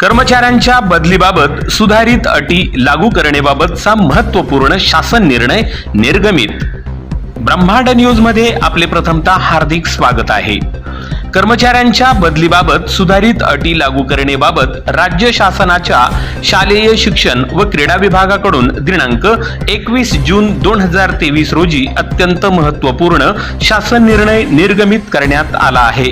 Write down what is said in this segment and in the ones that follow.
कर्मचाऱ्यांच्या बदलीबाबत सुधारित अटी लागू करण्याबाबतचा महत्त्वपूर्ण शासन निर्णय निर्गमित. ब्रह्मांड न्यूजमध्ये आपले प्रथमता हार्दिक स्वागत आहे. कर्मचाऱ्यांच्या बदलीबाबत सुधारित अटी लागू करणेबाबत राज्य शासनाच्या शालेय शिक्षण व क्रीडा विभागाकडून दिनांक एकवीस जून दोन हजार तेवीस रोजी अत्यंत महत्त्वपूर्ण शासन निर्णय निर्गमित करण्यात आला आहे.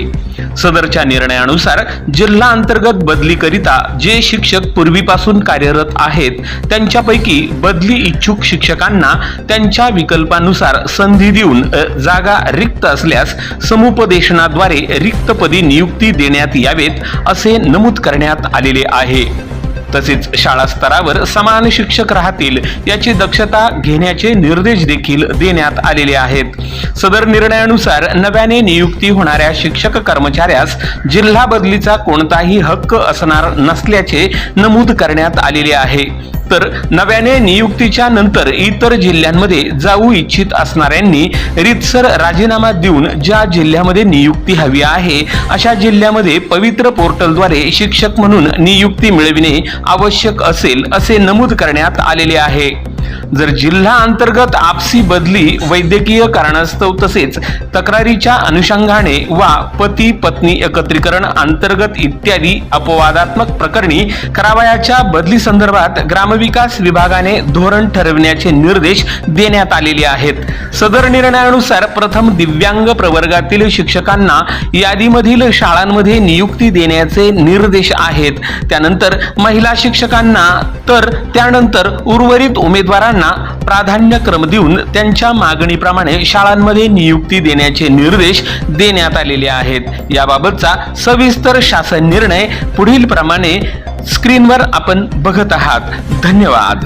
सदरच्या निर्णयानुसार जिल्हा अंतर्गत बदलीकरिता जे शिक्षक पूर्वीपासून कार्यरत आहेत त्यांच्यापैकी बदली इच्छुक शिक्षकांना त्यांच्या विकल्पानुसार संधी देऊन जागा रिक्त असल्यास समुपदेशनाद्वारे रिक्तपदी नियुक्ती देण्यात यावेत असे नमूद करण्यात आलेले आहे. तसेच शाळा स्तरावर समान शिक्षक राहतील याची दक्षता घेण्याचे निर्देश देखील देण्यात आलेले आहेत. सदर निर्णयानुसार नव्याने नियुक्ती होणाऱ्या शिक्षक कर्मचाऱ्यास जिल्हा बदलीचा कोणताही हक्क असणार नसल्याचे नमूद करण्यात आलेले आहे. तर नव्याने नियुक्तीच्या नंतर इतर जिल्ह्यांमध्ये जाऊ इच्छित असणाऱ्यांनी रितसर राजीनामा देऊन ज्या जिल्ह्यामध्ये नियुक्ती हवी आहे अशा जिल्ह्यामध्ये पवित्र पोर्टलद्वारे शिक्षक म्हणून नियुक्ती मिळविणे आवश्यक असेल असे नमूद करण्यात आलेले आहे. जर जिल्हा अंतर्गत आपसी बदली वैद्यकीय कारणास्तव तसेच तक्रारीच्या अनुषंगाने वा पती पत्नी एकत्रीकरण अंतर्गत इत्यादी अपवादात्मक प्रकरणी करावयाच्या बदली संदर्भात ग्रामविकास विभागाने धोरण ठरविण्याचे निर्देश देण्यात आलेले आहेत. सदर निर्णयानुसार प्रथम दिव्यांग प्रवर्गातील शिक्षकांना यादीमधील शाळांमध्ये नियुक्ती देण्याचे निर्देश आहेत. त्यानंतर महिला शिक्षकांना तर त्यानंतर उर्वरित उमेदवार उमेदवारांना प्राधान्यक्रम देऊन त्यांच्या मागणीप्रमाणे शाळांमध्ये नियुक्ती देण्याचे निर्देश देण्यात आलेले आहेत. याबाबतचा सविस्तर शासन निर्णय पुढील प्रमाणे स्क्रीनवर आपण बघत आहात. धन्यवाद.